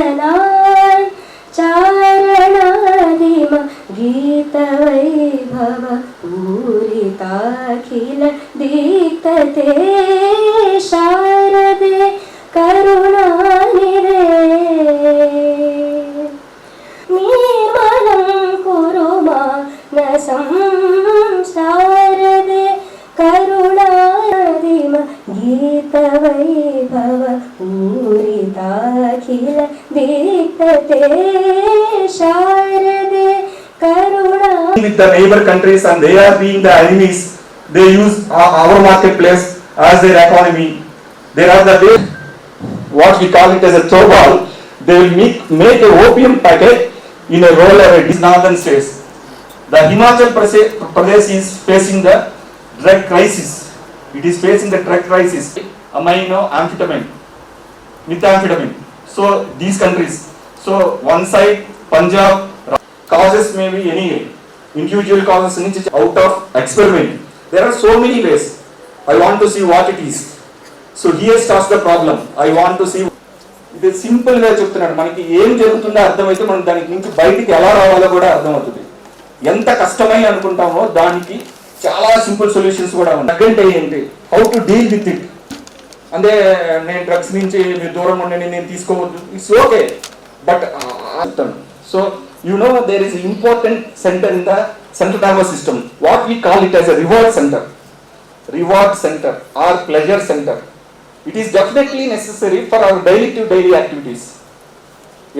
दीप्तजनान् चारणादिम गीतवैभव पूरिताखिल शारदे the neighbor countries and they are being the enemies. They use our marketplace as their economy. There are the way, what we call it as a throwball. They will make, make a opium packet in a roller at these northern states. The Himachal Pradesh is facing the drug crisis. It is facing the drug crisis. Amino amphetamine, methamphetamine. So these countries. So one side Punjab causes may be any individual causes నుంచి out of experiment. There are so many ways. I want to see what it is. So here starts the problem. I want to see ఇది సింపుల్గా చెప్తున్నాడు మనకి ఏం జరుగుతుందో అర్థమైతే మనం దానికి నుంచి బయటికి ఎలా రావాలో కూడా అర్థమవుతుంది ఎంత కష్టమై అనుకుంటామో దానికి చాలా సింపుల్ సొల్యూషన్స్ కూడా ఉన్నాయి సెకండ్ ఏంటి how to deal with it అంటే నేను డ్రగ్స్ నుంచి మీరు దూరం ఉండండి నేను తీసుకోవద్దు ఇట్స్ ఓకే బట్ చెప్తాను so you know there is important center in the center nervous system what we call it as a reward center reward center or pleasure center it is definitely necessary for our daily to daily activities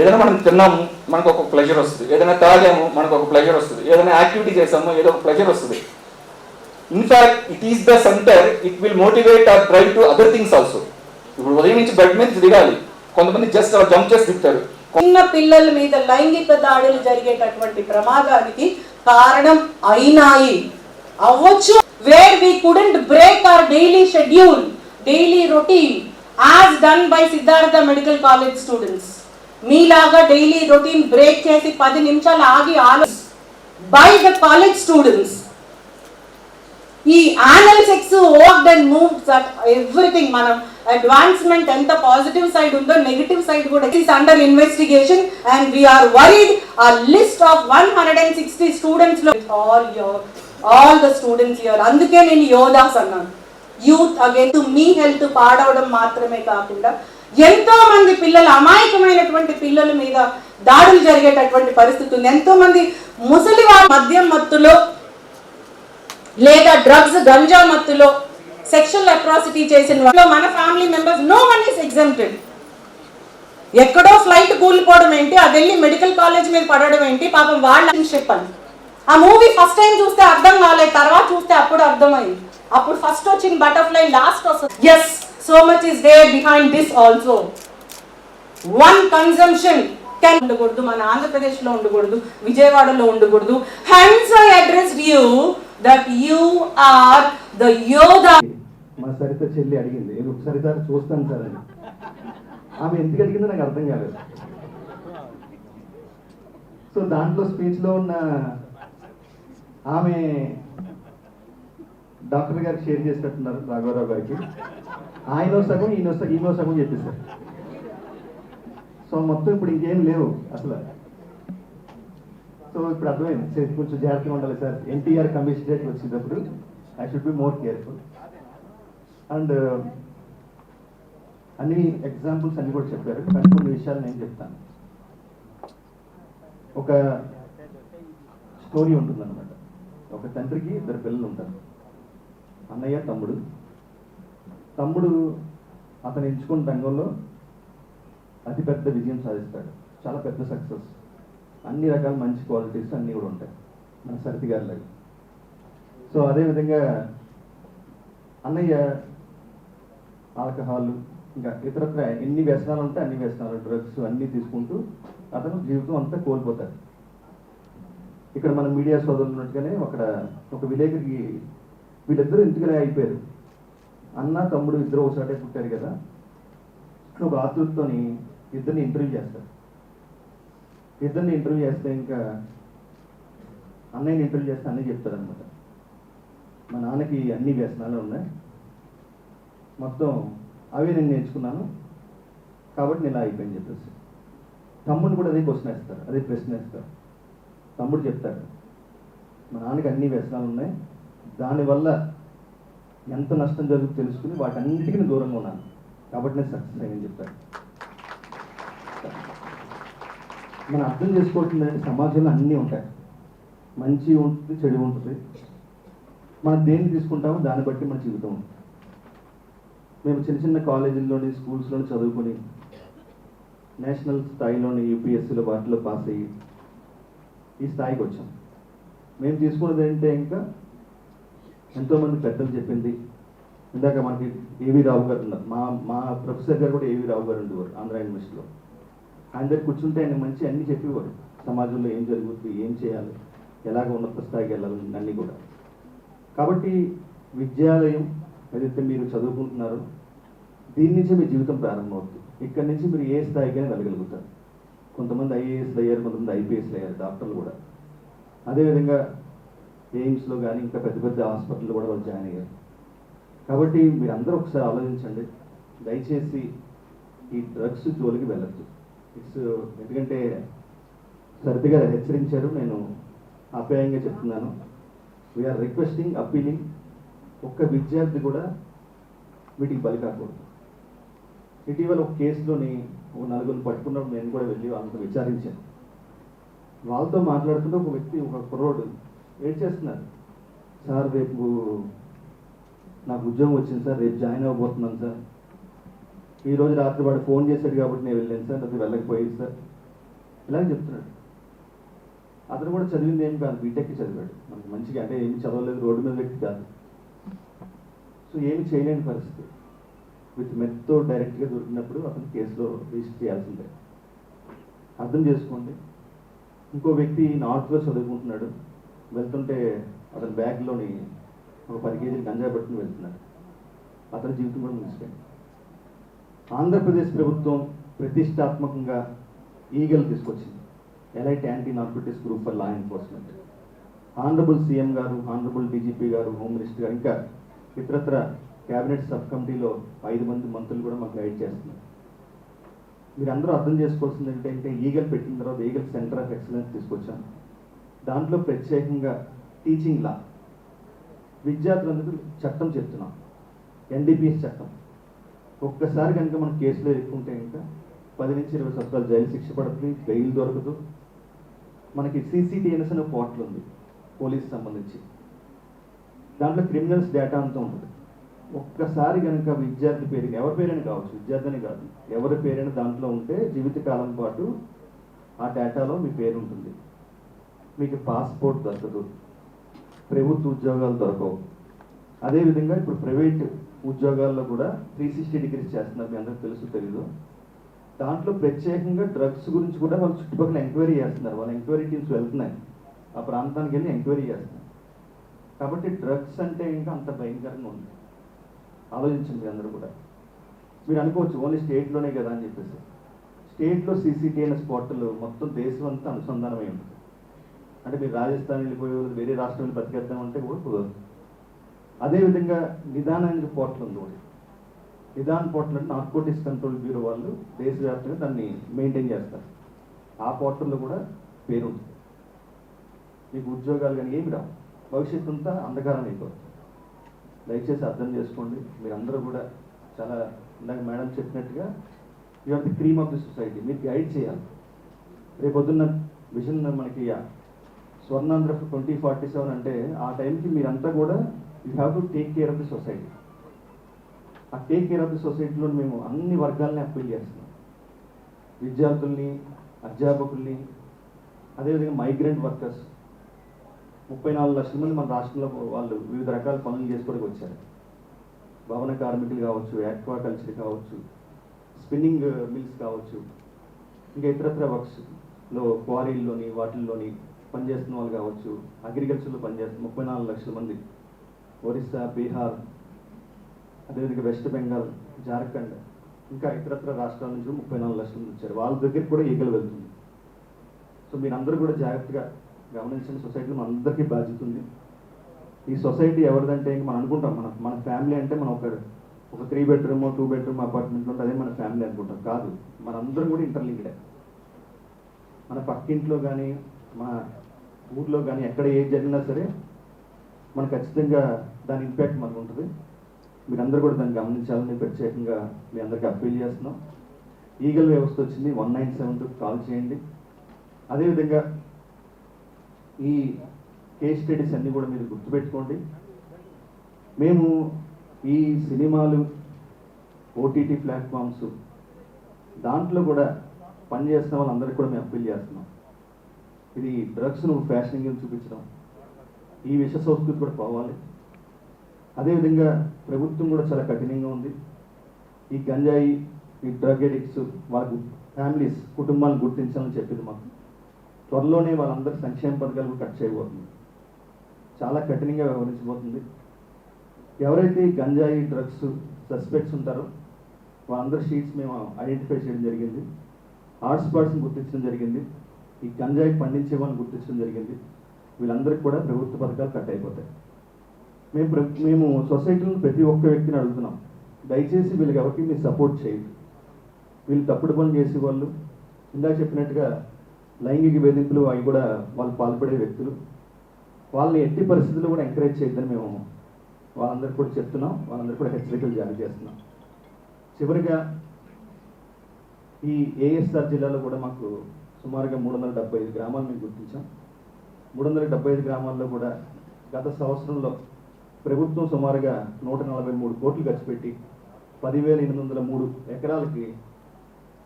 ఏదైనా మనం తిన్నాము మనకు ఒక pleasure వస్తుంది. ఏదైనా తాగాము మనకు ఒక pleasure వస్తుంది. ఏదైనా యాక్టివిటీ చేసాము ఏదో ఒక ప్లెజర్ వస్తుంది. In fact it is the center it will motivate or drive to other things also ఇప్పుడు ఉదయం నుంచి బెడ్ మీద దిగాలి. కొంతమంది జస్ట్ అలా జంప్ చేసి దిగుతారు. చిన్న పిల్లల మీద లైంగిక దాడులు జరిగేటటువంటి ప్రమాదానికి కారణం అయినాయి. అవ్వచ్చు. Where we couldn't break our daily schedule daily routine as done by Siddhartha medical college students మీలాగా డైలీ రొటీన్ బ్రేక్ చేసి పది నిమిషాలు ఆగి also by the college students ఈ annual sex work and moves everything మనం అడ్వాన్స్మెంట్ ఎంత positive side ఉందో negative side కూడా is under investigation and we are worried a list of one hundred and sixty స్టూడెంట్స్లో all your all the students your అందుకే నేను యోధాస్ అన్నాను. Youth again మీ health పాడవడం మాత్రమే కాకుండా ఎంతో మంది పిల్లలు అమాయకమైనటువంటి పిల్లల మీద దాడులు జరిగేటటువంటి పరిస్థితి ఉంది ఎంతో మంది ముసలి వాళ్ళ మద్యం మత్తులో లేదా డ్రగ్స్ గంజా మత్తులో సెక్షువల్ అట్రాసిటీ చేసిన వాళ్ళు మన family members no one is exempted ఎక్కడో ఫ్లైట్ కూలిపోవడం ఏంటి? అది వెళ్ళి మెడికల్ కాలేజ్ మీద పడడం ఏంటి? పాపం వాళ్ళ చెప్పండి ఆ మూవీ ఫస్ట్ టైం చూస్తే అర్థం కాలేదు. తర్వాత చూస్తే అప్పుడు అర్థమైంది. అప్పుడు ఫస్ట్ వచ్చిన బటర్ఫ్లై లాస్ట్ వస్తుంది. Yes so much is they behind this also one consumption ఉండకూడదు మన ఆంధ్రప్రదేశ్లో ఉండకూడదు విజయవాడలో ఉండకూడదు. Hence I address you that you are the యోధా మా సరిత చెల్లి అడిగింది నేను ఒకసారి సార్ చూస్తాను సార్ అని. ఆమె ఎందుకు అడిగిందో నాకు అర్థం కాలేదు. సో దాంట్లో స్పీచ్లో ఉన్న ఆమె డాక్టర్ గారికి షేర్ చేసినట్టున్నారు రాఘవరావు గారికి. ఆయన సగం ఈయన సగం సగం చెప్పేశారు. సో మొత్తం ఇప్పుడు ఇంకేం లేవు అసలు. సో ఇప్పుడు అర్థమైంది. సార్ కొంచెం జాగ్రత్తగా ఉండాలి సార్. ఎన్టీఆర్ కమిషనరేట్ వచ్చేటప్పుడు I should be more careful and అన్ని ఎగ్జాంపుల్స్ అన్ని కూడా చెప్పారు. కానీ కొన్ని విషయాలు నేను చెప్తాను. ఒక స్టోరీ ఉంటుందన్నమాట. ఒక తండ్రికి ఇద్దరు పిల్లలు ఉంటారు. అన్నయ్య తమ్ముడు. తమ్ముడు అతను ఎంచుకున్న రంగంలో అతిపెద్ద విజయం సాధిస్తాడు. చాలా పెద్ద సక్సెస్ అన్ని రకాల మంచి క్వాలిటీస్ అన్నీ కూడా ఉంటాయి. మన సరితి గారిలాగా సో అదేవిధంగా అన్నయ్య ఆల్కహాల్ ఇంకా ఇతరత్ర ఎన్ని వ్యసనాలు ఉంటే అన్ని వ్యసనాలు డ్రగ్స్ అన్నీ తీసుకుంటూ అతను జీవితం అంతా కోల్పోతాడు. ఇక్కడ మన మీడియా సోదరులు ఉన్నట్టుగానే అక్కడ ఒక విలేకరికి వీళ్ళిద్దరూ ఇంటికి అయిపోయారు. అన్న తమ్ముడు ఇద్దరు ఒకసారి పుట్టారు కదా. ఒక ఆతృతతోని ఇద్దరిని ఇంటర్వ్యూ చేస్తారు. ఇద్దరిని ఇంటర్వ్యూ చేస్తే ఇంకా అన్నయ్యని ఇంటర్వ్యూ చేస్తే అన్నయ్య చెప్తారనమాట మా నాన్నకి అన్ని వ్యసనాలు ఉన్నాయి. మొత్తం అవే నేను నేర్చుకున్నాను. కాబట్టి నేను ఇలా అయిపోయింది చెప్పేసి. తమ్ముడిని కూడా అదే క్వశ్చన్ వేస్తారు. అదే ప్రశ్న వేస్తారు. తమ్ముడు చెప్తాడు మా నాన్నకి అన్ని వ్యసనాలు ఉన్నాయి. దానివల్ల ఎంత నష్టం జరుగుతుందో తెలుసుకుని వాటన్నిటికీ దూరంగా ఉన్నాను. కాబట్టి నేను సక్సెస్ అయ్యని చెప్తాను మనం అర్థం చేసుకోవాల్సింది సమాజంలో అన్నీ ఉంటాయి. మంచి ఉంటుంది చెడు ఉంటుంది. మనం దేన్ని తీసుకుంటామో దాన్ని బట్టి మన జీవితం ఉంటుంది. మేము చిన్న చిన్న కాలేజీల్లోని స్కూల్స్లోని చదువుకొని నేషనల్ స్థాయిలోని యూపీఎస్సీలో వాటిలో పాస్ అయ్యి ఈ స్థాయికి వచ్చాం. మేము తీసుకున్నది ఏంటంటే ఇంకా? ఎంతోమంది పెద్దలు చెప్పింది. ఇందాక మనకి ఏవి రావు గారు ఉన్నారు. మా మా ప్రొఫెసర్ గారు కూడా ఏవి రావు గారు ఉండేవారు ఆంధ్ర యూనివర్సిటీలో. ఆయన దగ్గర కూర్చుంటే ఆయన మంచి అన్ని చెప్పేవారు సమాజంలో ఏం జరుగుతుంది ఏం చేయాలి ఎలాగ ఉన్నత స్థాయికి వెళ్ళాలి అన్నీ కూడా. కాబట్టి విద్యాలయం ఏదైతే మీరు చదువుకుంటున్నారో దీని నుంచే మీ జీవితం ప్రారంభమవుతుంది. ఇక్కడి నుంచి మీరు ఏ స్థాయికైనా వెళ్ళగలుగుతారు. కొంతమంది ఐఏఎస్లు అయ్యారు కొంతమంది ఐపీఎస్లు అయ్యారు డాక్టర్లు కూడా. అదేవిధంగా ఎయిమ్స్లో కానీ ఇంకా పెద్ద పెద్ద హాస్పిటల్లో కూడా వాళ్ళు జాయిన్ అయ్యారు. కాబట్టి మీరు అందరూ ఒకసారి ఆలోచించండి. దయచేసి ఈ డ్రగ్స్ జోలికి వెళ్ళొచ్చు ఇట్స్ uh, ఎందుకంటే సరితి హెచ్చరించారు నేను అప్యాయంగా చెప్తున్నాను. వీఆర్ రిక్వెస్టింగ్ అప్పీలింగ్ ఒక్క విద్యార్థి కూడా వీటికి బలి కాకూడదు. ఇటీవల ఒక కేసులోని ఒక నలుగురు పట్టుకున్నప్పుడు నేను కూడా వెళ్ళి వాళ్ళతో విచారించాను. వాళ్ళతో మాట్లాడుతుంటే ఒక వ్యక్తి ఒక కుర్రోడు ఏం చేస్తున్నారు? సార్ రేపు నాకు ఉద్యోగం వచ్చింది సార్ రేపు జాయిన్ అవ్వబోతున్నాను సార్. ఈ రోజు రాత్రి వాడు ఫోన్ చేశాడు కాబట్టి నేను వెళ్ళాను సార్ అది వెళ్ళకపోయింది సార్. ఇలాగ చెప్తున్నాడు. అతను కూడా చదివింది ఏం కాదు బీటెక్ చదివాడు. మనకి మంచిగా అంటే ఏమి చదవలేదు రోడ్డు మీద వ్యక్తి కాదు. సో ఏమి చేయలేని పరిస్థితి. విత్ మెత్తో డైరెక్ట్గా దొరికినప్పుడు అతను కేసులో రిజిస్టర్ చేయాల్సిందే. అర్థం చేసుకోండి. ఇంకో వ్యక్తి నార్త్లో చదువుకుంటున్నాడు. వెళ్తుంటే అతని బ్యాగ్లోని ఒక పది కేజీలు గంజాయి పట్టుకుని వెళ్తున్నాడు. అతని జీవితం కూడా ముగిసిపోయింది. ఆంధ్రప్రదేశ్ ప్రభుత్వం ప్రతిష్టాత్మకంగా ఈగల్ తీసుకొచ్చింది. Elite anti narcotics group for law enforcement. Honourable CM garu honourable DGP garu home minister garu ఇంకా ఇతరత్ర కేబినెట్ సబ్ కమిటీలో ఐదు మంది మంత్రులు కూడా మాకు గైడ్ చేస్తున్నారు. మీరందరూ అర్థం చేసుకోవాల్సింది ఏంటంటే ఈగల్ పెట్టిన తర్వాత ఈగల్ సెంటర్ ఆఫ్ ఎక్సలెన్స్ తీసుకొచ్చాను దాంట్లో ప్రత్యేకంగా టీచింగ్ లా. విద్యార్థులందరూ చట్టం చెప్తున్నాం. ఎన్డీపీఎస్ చట్టం. ఒక్కసారి కనుక మనం కేసులో ఇరుక్కుంటే ఇంకా పది నుంచి ఇరవై సంవత్సరాలు జైలు శిక్ష పడుతుంది బెయిల్ దొరకదు. మనకి సీసీటీఎన్ఎస్ అనే పోర్టల్ ఉంది పోలీస్ సంబంధించి. దాంట్లో క్రిమినల్స్ డేటా అంతా ఉంటుంది. ఒక్కసారి కనుక విద్యార్థి పేరు ఎవరి పేరైనా కావచ్చు విద్యార్థిని కాదు ఎవరి పేరైనా దాంట్లో ఉంటే జీవితకాలం పాటు ఆ డేటాలో మీ పేరు ఉంటుంది. మీకు పాస్పోర్ట్ దొరకదు. ప్రభుత్వ ఉద్యోగాలు దొరకవు. అదేవిధంగా ఇప్పుడు ప్రైవేట్ ఉద్యోగాల్లో కూడా త్రీ సిక్స్టీ డిగ్రీస్ చేస్తున్నారు మీ అందరికి తెలుసు తెలీదు. దాంట్లో ప్రత్యేకంగా డ్రగ్స్ గురించి కూడా వాళ్ళు చుట్టుపక్కల ఎంక్వైరీ చేస్తున్నారు. వాళ్ళ ఎంక్వైరీ టీమ్స్ వెళ్తున్నాయి. ఆ ప్రాంతానికి వెళ్ళి ఎంక్వైరీ చేస్తున్నారు. కాబట్టి డ్రగ్స్ అంటే ఇంకా అంత భయంకరంగా ఉంది. ఆలోచించండి అందరూ కూడా. మీరు అనుకోవచ్చు ఓన్లీ స్టేట్లోనే కదా అని చెప్పేసి. స్టేట్లో సీసీటీఎన్ స్పాట్లు మొత్తం దేశం అంతా అనుసంధానమై ఉంటుంది. అంటే మీరు రాజస్థాన్ వెళ్ళిపోయే వేరే రాష్ట్రం వెళ్ళి బతికేద్దాం అంటే కూడా కుదరదు. అదేవిధంగా నిదానానికి పోర్టల్ ఉంది ఒకటి. నిదాన్ పోర్టల్ అంటే నార్కోటిక్స్ కంట్రోల్ బ్యూరో వాళ్ళు దేశవ్యాప్తంగా దాన్ని మెయింటైన్ చేస్తారు. ఆ పోర్టల్లో కూడా పేరు ఉంటుంది. మీకు ఉద్యోగాలు కానీ ఏమి రావు. భవిష్యత్తు అంతా అంధకారం అయిపోతుంది. దయచేసి అర్థం చేసుకోండి. మీరందరూ కూడా చాలా ఇందాక మేడం చెప్పినట్టుగా you are the cream of the society. మీరు గైడ్ చేయాలి. రేపు పొద్దున్న విజన్ మనకి స్వర్ణాంధ్ర ట్వంటీ ఫార్టీ సెవెన్ అంటే ఆ టైంకి మీరంతా కూడా you have to take care of the society ఆ టేక్ కేర్ ఆఫ్ ది సొసైటీలో మేము అన్ని వర్గాలని అప్పీల్ చేస్తున్నాం. విద్యార్థుల్ని అధ్యాపకుల్ని అదేవిధంగా మైగ్రెంట్ వర్కర్స్ ముప్పై నాలుగు లక్షల మంది మన రాష్ట్రంలో వాళ్ళు వివిధ రకాల పనులు చేసుకోవడానికి వచ్చారు. భవన కార్మికులు కావచ్చు ఆక్వాకల్చర్ కావచ్చు స్పిన్నింగ్ మిల్స్ కావచ్చు ఇంకా ఇతరత్ర వర్క్స్లో క్వారీల్లోని వాటిల్లోని పనిచేస్తున్న వాళ్ళు కావచ్చు అగ్రికల్చర్లో పనిచేస్తున్న ముప్పై నాలుగు లక్షల మంది ఒరిస్సా బీహార్ అదేవిధంగా వెస్ట్ బెంగాల్ జార్ఖండ్ ఇంకా ఇతరత్ర రాష్ట్రాల నుంచి ముప్పై నాలుగు లక్షల మంది వచ్చారు. వాళ్ళ దగ్గరికి కూడా ఈగలు వెళ్తుంది. సో మీరందరూ కూడా జాగ్రత్తగా గమనించిన సొసైటీలో మనందరికీ బాధ్యత ఉంది. ఈ సొసైటీ ఎవరిదంటే మనం అనుకుంటాం. మన మన ఫ్యామిలీ అంటే మనం ఒక ఒక three bedroom two bedroom apartment ఉంటే అదే మన ఫ్యామిలీ అనుకుంటాం. కాదు. మనందరం కూడా ఇంటర్లింక్డే. మన పక్కింట్లో కానీ మన ఊర్లో కానీ ఎక్కడ ఏది జరిగినా సరే మన ఖచ్చితంగా దాని ఇంపాక్ట్ మనకు ఉంటుంది. మీరందరూ కూడా దాన్ని గమనించాలని ప్రత్యేకంగా మీ అందరికీ అప్పీల్ చేస్తున్నాం. ఈగల్ వ్యవస్థ వచ్చింది వన్ నైన్ సెవెన్కి కాల్ చేయండి. అదేవిధంగా ఈ కేస్ స్టడీస్ అన్నీ కూడా మీరు గుర్తుపెట్టుకోండి. మేము ఈ సినిమాలు ఓటీటీ ప్లాట్ఫామ్స్ దాంట్లో కూడా పనిచేస్తున్న వాళ్ళందరికీ కూడా మేము అప్పీల్ చేస్తున్నాం. ఇది డ్రగ్స్ను ఫ్యాషన్గా చూపించడం. ఈ విష సంస్కృతి కూడా పోవాలి. అదేవిధంగా ప్రభుత్వం కూడా చాలా కఠినంగా ఉంది. ఈ గంజాయి ఈ డ్రగ్ ఎడిక్ట్స్ వాళ్ళ ఫ్యామిలీస్ కుటుంబాలను గుర్తించాలని చెప్పింది మాకు. త్వరలోనే వాళ్ళందరి సంక్షేమ పథకాలు కట్ చేయబోతుంది. చాలా కఠినంగా వ్యవహరించబోతుంది. ఎవరైతే ఈ గంజాయి డ్రగ్స్ సస్పెక్ట్స్ ఉంటారో వాళ్ళందరి షీట్స్ మేము ఐడెంటిఫై చేయడం జరిగింది. హాట్స్పాట్స్ని గుర్తించడం జరిగింది. ఈ గంజాయి పండించే వాళ్ళని గుర్తించడం జరిగింది. వీళ్ళందరికీ కూడా ప్రభుత్వ పథకాలు కట్ అయిపోతాయి. మేము ప్ర- మేము సొసైటీలో ప్రతి ఒక్క వ్యక్తిని అడుగుతున్నాం. దయచేసి వీళ్ళకి ఎవరికి మీరు సపోర్ట్ చేయండి. వీళ్ళు తప్పుడు పనులు చేసే వాళ్ళు ఇందాక చెప్పినట్టుగా లైంగిక వేధింపులు అవి కూడా వాళ్ళు పాల్పడే వ్యక్తులు. వాళ్ళని ఎట్టి పరిస్థితుల్లో కూడా ఎంకరేజ్ చేయొద్దని మేము వాళ్ళందరికీ కూడా చెప్తున్నాం. వాళ్ళందరికీ కూడా హెచ్చరికలు జారీ చేస్తున్నాం. చివరిగా ఈ ఏఎస్ఆర్ జిల్లాలో కూడా మాకు సుమారుగా మూడు వందల డెబ్బై ఐదు గ్రామాలు మేము గుర్తించాం. మూడు వందల డెబ్బై ఐదు గ్రామాల్లో కూడా గత సంవత్సరంలో ప్రభుత్వం సుమారుగా నూట నలభై మూడు కోట్లు ఖర్చు పెట్టి పదివేల ఎనిమిది వందల మూడు ఎకరాలకి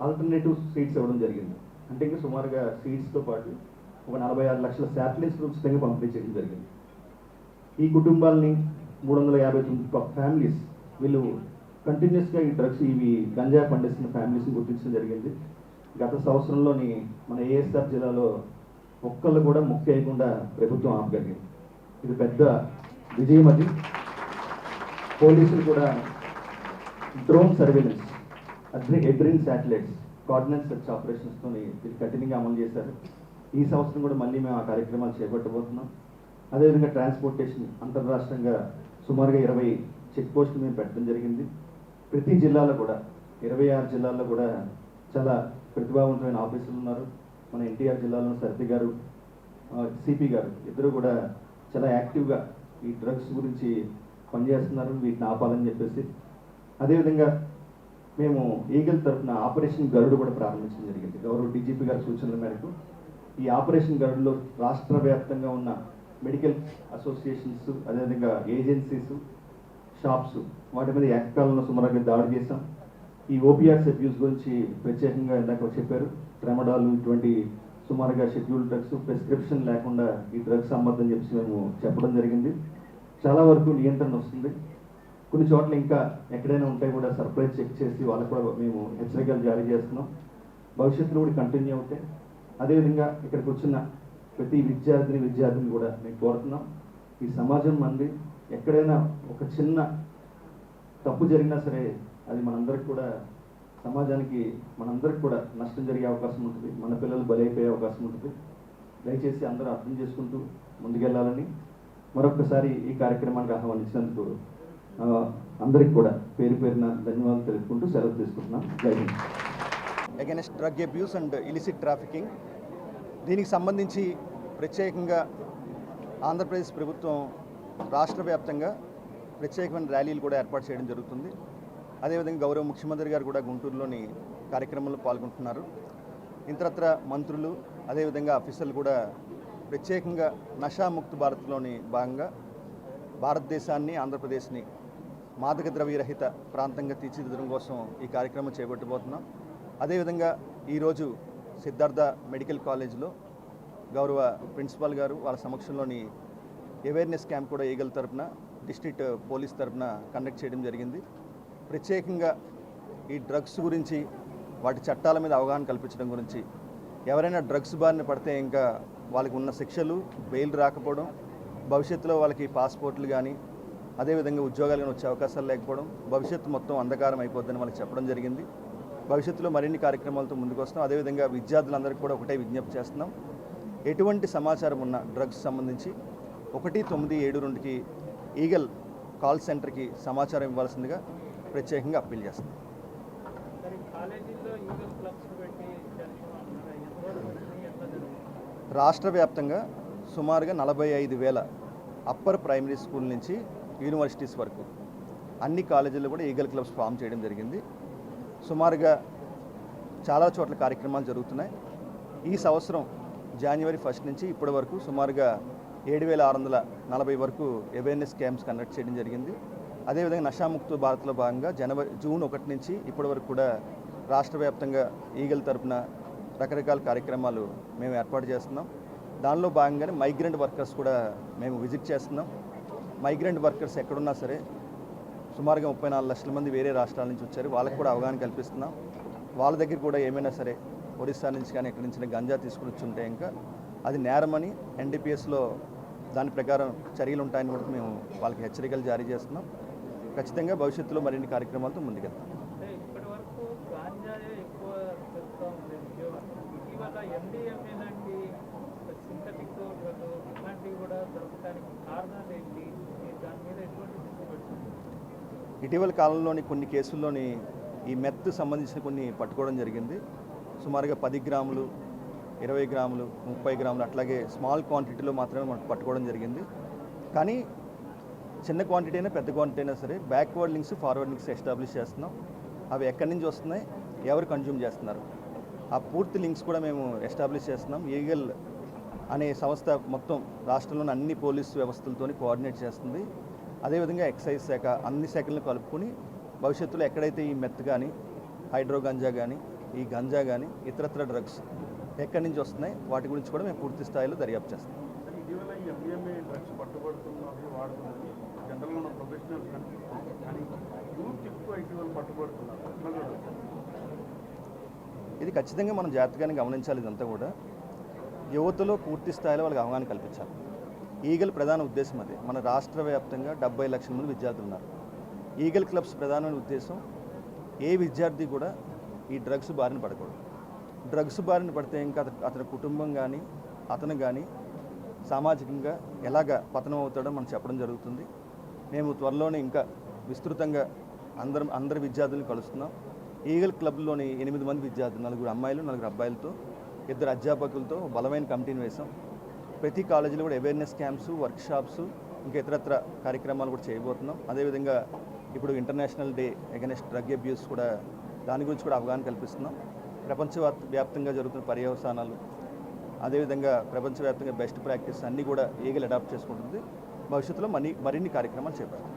ఆల్టర్నేటివ్ సీట్స్ ఇవ్వడం జరిగింది. అంటే ఇంకా సుమారుగా సీట్స్తో పాటు ఒక నలభై ఆరు లక్షల శాటిలైట్స్ ఉచితంగా పంపిణీ చేయడం జరిగింది. ఈ కుటుంబాలని మూడు వందల యాభై తొమ్మిది ఫ్యామిలీస్ వీళ్ళు కంటిన్యూస్గా ఈ డ్రగ్స్ ఇవి గంజా పండిస్తున్న ఫ్యామిలీస్ని గుర్తించడం జరిగింది. గత సంవత్సరంలోని మన ఏఎస్ఆర్ జిల్లాలో ఒక్కళ్ళు కూడా ముఖ్య వేయకుండా ప్రభుత్వం ఆపగలిగింది. ఇది పెద్ద విజయం అది పోలీసులు కూడా డ్రోన్ సర్వేలెన్స్ అగ్రి ఎడ్రిన్ శాటిలైట్స్ కోఆర్డినెన్స్ సెర్చ్ ఆపరేషన్స్తో ఇది కఠినంగా అమలు చేశారు. ఈ సంవత్సరం కూడా మళ్ళీ మేము ఆ కార్యక్రమాలు చేపట్టబోతున్నాం. అదేవిధంగా ట్రాన్స్పోర్టేషన్ అంతర్రాష్ట్రంగా సుమారుగా ఇరవై చెక్ పోస్టులు మేము పెట్టడం జరిగింది. ప్రతి జిల్లాలో కూడా ఇరవై ఆరు జిల్లాల్లో కూడా చాలా ప్రతిభావంతమైన ఆఫీసులు ఉన్నారు. మన ఎన్టీఆర్ జిల్లాలో సర్ది గారు సిపి గారు ఇద్దరు కూడా చాలా యాక్టివ్గా ఈ డ్రగ్స్ గురించి పనిచేస్తున్నారు వీటిని ఆపాలని చెప్పేసి. అదేవిధంగా మేము ఈగల్ తరఫున ఆపరేషన్ గరుడు కూడా ప్రారంభించడం జరిగింది. గౌరవ డీజీపీ గారి సూచనల మేరకు ఈ ఆపరేషన్ గరుడులో రాష్ట్ర వ్యాప్తంగా ఉన్న మెడికల్ అసోసియేషన్స్ అదేవిధంగా ఏజెన్సీస్ షాప్స్ వాటి మీద ఏకకాలంలో సుమారుగా దాడి చేశాం. ఈ ఓపీఆర్స్ అబ్యూస్ గురించి ప్రత్యేకంగా ఇందాక చెప్పారు. ట్రెమడాల్ ఇటువంటి సుమారుగా షెడ్యూల్ డ్రగ్స్ ప్రిస్క్రిప్షన్ లేకుండా ఈ డ్రగ్స్ అమ్మద్దని చెప్పి మేము చెప్పడం జరిగింది. చాలా వరకు నియంత్రణ వస్తుంది. కొన్ని చోట్ల ఇంకా ఎక్కడైనా ఉంటే కూడా సర్ప్రైజ్ చెక్ చేసి వాళ్ళకు కూడా మేము హెచ్చరికలు జారీ చేస్తున్నాం. భవిష్యత్తులో కూడా కంటిన్యూ అవుతాయి. అదేవిధంగా ఇక్కడికి వచ్చిన ప్రతి విద్యార్థిని విద్యార్థిని కూడా మేము కోరుతున్నాం. ఈ సమాజం మంది ఎక్కడైనా ఒక చిన్న తప్పు జరిగినా సరే అది మనందరికి కూడా సమాజానికి మనందరికి కూడా నష్టం జరిగే అవకాశం ఉంటుంది. మన పిల్లలు బలైపోయే అవకాశం ఉంటుంది. దయచేసి అందరూ అర్థం చేసుకుంటూ ముందుకెళ్ళాలని మరొకసారి ఈ కార్యక్రమానికి ఆహ్వానించినందుకు అందరికి కూడా పేరు పేరున ధన్యవాదాలు తెలుపుకుంటూ సెలవు తీసుకుంటున్నాం. Jai Hind. Against drug abuse and illicit trafficking దీనికి సంబంధించి ప్రత్యేకంగా ఆంధ్రప్రదేశ్ ప్రభుత్వం రాష్ట్ర వ్యాప్తంగా ప్రత్యేకమైన ర్యాలీలు కూడా ఏర్పాటు చేయడం జరుగుతుంది. అదేవిధంగా గౌరవ ముఖ్యమంత్రి గారు కూడా గుంటూరులోని కార్యక్రమంలో పాల్గొంటున్నారు. ఇతరత్ర మంత్రులు అదేవిధంగా ఆఫీసర్లు కూడా ప్రత్యేకంగా నషాముక్త భారత్లోని భాగంగా భారతదేశాన్ని ఆంధ్రప్రదేశ్ని మాదక ద్రవ్యరహిత ప్రాంతంగా తీర్చిదిద్దడం కోసం ఈ కార్యక్రమం చేపట్టబోతున్నాం. అదేవిధంగా ఈరోజు సిద్ధార్థ మెడికల్ కాలేజ్లో గౌరవ ప్రిన్సిపాల్ గారు వాళ్ళ సమక్షంలోని అవేర్నెస్ క్యాంప్ కూడా ఈగల్ తరపున డిస్ట్రిక్ట్ పోలీస్ తరపున కండక్ట్ చేయడం జరిగింది. ప్రత్యేకంగా ఈ డ్రగ్స్ గురించి వాటి చట్టాల మీద అవగాహన కల్పించడం గురించి ఎవరైనా డ్రగ్స్ బారిన పడితే ఇంకా వాళ్ళకి ఉన్న శిక్షలు బెయిల్ రాకపోవడం భవిష్యత్తులో వాళ్ళకి పాస్పోర్ట్లు కానీ అదేవిధంగా ఉద్యోగాలు కానీ వచ్చే అవకాశాలు లేకపోవడం భవిష్యత్తు మొత్తం అంధకారం అయిపోద్దని వాళ్ళకి చెప్పడం జరిగింది. భవిష్యత్తులో మరిన్ని కార్యక్రమాలతో ముందుకు వస్తాం అదేవిధంగా విద్యార్థులందరికీ కూడా ఒకటే విజ్ఞప్తి చేస్తున్నాం. ఎటువంటి సమాచారం ఉన్న డ్రగ్స్ సంబంధించి ఒకటి తొమ్మిది ఏడు రెండుకి ఈగల్ కాల్ సెంటర్కి సమాచారం ఇవ్వాల్సిందిగా ప్రత్యేకంగా అప్పీల్ చేస్తున్నాం. చేస్తున్నాం రాష్ట్ర వ్యాప్తంగా సుమారుగా నలభై ఐదు వేల అప్పర్ ప్రైమరీ స్కూల్ నుంచి యూనివర్సిటీస్ వరకు అన్ని కాలేజీల్లో కూడా ఈగల్ క్లబ్స్ ఫామ్ చేయడం జరిగింది. సుమారుగా చాలా చోట్ల కార్యక్రమాలు జరుగుతున్నాయి. ఈ సంవత్సరం జనవరి ఫస్ట్ నుంచి ఇప్పటి వరకు సుమారుగా ఏడు వేల ఆరు వందల నలభై వరకు అవేర్నెస్ క్యాంప్స్ కండక్ట్ చేయడం జరిగింది. అదేవిధంగా నషాముక్త భారత్లో భాగంగా జనవరి జూన్ ఒకటి నుంచి ఇప్పటి వరకు కూడా రాష్ట్ర వ్యాప్తంగా ఈగల్ తరపున రకరకాల కార్యక్రమాలు మేము ఏర్పాటు చేస్తున్నాం. దానిలో భాగంగానే మైగ్రెంట్ వర్కర్స్ కూడా మేము విజిట్ చేస్తున్నాం. మైగ్రెంట్ వర్కర్స్ ఎక్కడున్నా సరే సుమారుగా ముప్పై నాలుగు లక్షల మంది వేరే రాష్ట్రాల నుంచి వచ్చారు. వాళ్ళకి కూడా అవగాహన కల్పిస్తున్నాం. వాళ్ళ దగ్గర కూడా ఏమైనా సరే ఒరిస్సా నుంచి కానీ ఎక్కడి నుంచి గంజా తీసుకుని వచ్చి ఉంటే ఇంకా అది నేరమని ఎన్డీపీఎస్లో దాని ప్రకారం చర్యలు ఉంటాయని కూడా మేము వాళ్ళకి హెచ్చరికలు జారీ చేస్తున్నాం. ఖచ్చితంగా భవిష్యత్తులో మరిన్ని కార్యక్రమాలతో ముందుకెళ్తాం అంటే ఇప్పటి వరకు గాంజాయే ఎక్కువ పెరుగుతూ ఉంది ఉద్యోగం ఇటీవల ఎండిఎంఏ లాంటి సింథటిక్ డ్రగ్ కూడా దొరకడానికి కారణాలు ఏంటి? దాని మీద ఎటువంటి ఇటీవల కాలంలోని కొన్ని కేసుల్లోని ఈ మెత్ సంబంధించిన కొన్ని పట్టుకోవడం జరిగింది. సుమారుగా పది గ్రాములు ఇరవై గ్రాములు ముప్పై గ్రాములు అట్లాగే స్మాల్ క్వాంటిటీలో మాత్రమే మనకు పట్టుకోవడం జరిగింది. కానీ చిన్న క్వాంటిటీ అయినా పెద్ద క్వాంటిటీ అయినా సరే backward links forward links establish చేస్తున్నాం. అవి ఎక్కడి నుంచి వస్తున్నాయి? ఎవరు కన్జ్యూమ్ చేస్తున్నారు? ఆ పూర్తి లింక్స్ కూడా మేము ఎస్టాబ్లిష్ చేస్తున్నాం. ఈగల్ అనే సంస్థ మొత్తం రాష్ట్రంలోని అన్ని పోలీసు వ్యవస్థలతో కోఆర్డినేట్ చేస్తుంది. అదేవిధంగా ఎక్సైజ్ శాఖ అన్ని శాఖలను కలుపుకొని భవిష్యత్తులో ఎక్కడైతే ఈ మెత్ కానీ హైడ్రో గంజా కానీ ఈ గంజా కానీ ఇతరత్ర డ్రగ్స్ ఎక్కడి నుంచి వస్తున్నాయి వాటి గురించి కూడా మేము పూర్తి స్థాయిలో దర్యాప్తు చేస్తాం జనరల్గా కానీ యూత్ ఎక్కువ ఇటీవల పట్టుబడుతున్నారు. ఇది ఖచ్చితంగా మనం జాగ్రత్తగానే గమనించాలి ఇదంతా కూడా. యువతలో పూర్తి స్థాయిలో వాళ్ళకి అవగాహన కల్పించాలి. ఈగల్ ప్రధాన ఉద్దేశం అది. మన రాష్ట్ర వ్యాప్తంగా డెబ్బై లక్షల మంది విద్యార్థులు ఉన్నారు. ఈగల్ క్లబ్స్ ప్రధానమైన ఉద్దేశం ఏ విద్యార్థి కూడా ఈ డ్రగ్స్ బారిన పడకూడదు. డ్రగ్స్ బారిన పడితే ఇంకా అతని కుటుంబం కానీ అతను కానీ సామాజికంగా ఎలాగ పతనం అవుతాడో మనం చెప్పడం జరుగుతుంది. మేము త్వరలోనే ఇంకా విస్తృతంగా అందరం అందరి విద్యార్థులను కలుస్తున్నాం. ఈగల్ క్లబ్లోని ఎనిమిది మంది విద్యార్థులు నలుగురు అమ్మాయిలు నలుగురు అబ్బాయిలతో ఇద్దరు అధ్యాపకులతో బలమైన కమిటీని వేసాం ప్రతి కాలేజీలో కూడా అవేర్నెస్ క్యాంప్స్ వర్క్షాప్స్ ఇంకా ఇతరత్ర కార్యక్రమాలు కూడా చేయబోతున్నాం. అదేవిధంగా ఇప్పుడు international day against drug abuse కూడా దాని గురించి కూడా అవగాహన కల్పిస్తున్నాం. ప్రపంచ వ్యాప్తంగా జరుగుతున్న పర్యవసానాలు అదేవిధంగా ప్రపంచవ్యాప్తంగా బెస్ట్ ప్రాక్టీస్ అన్నీ కూడా ఈగలు అడాప్ట్ చేసుకుంటుంది. భవిష్యత్తులో మనీ మరిన్ని కార్యక్రమాలు చేపడతాం.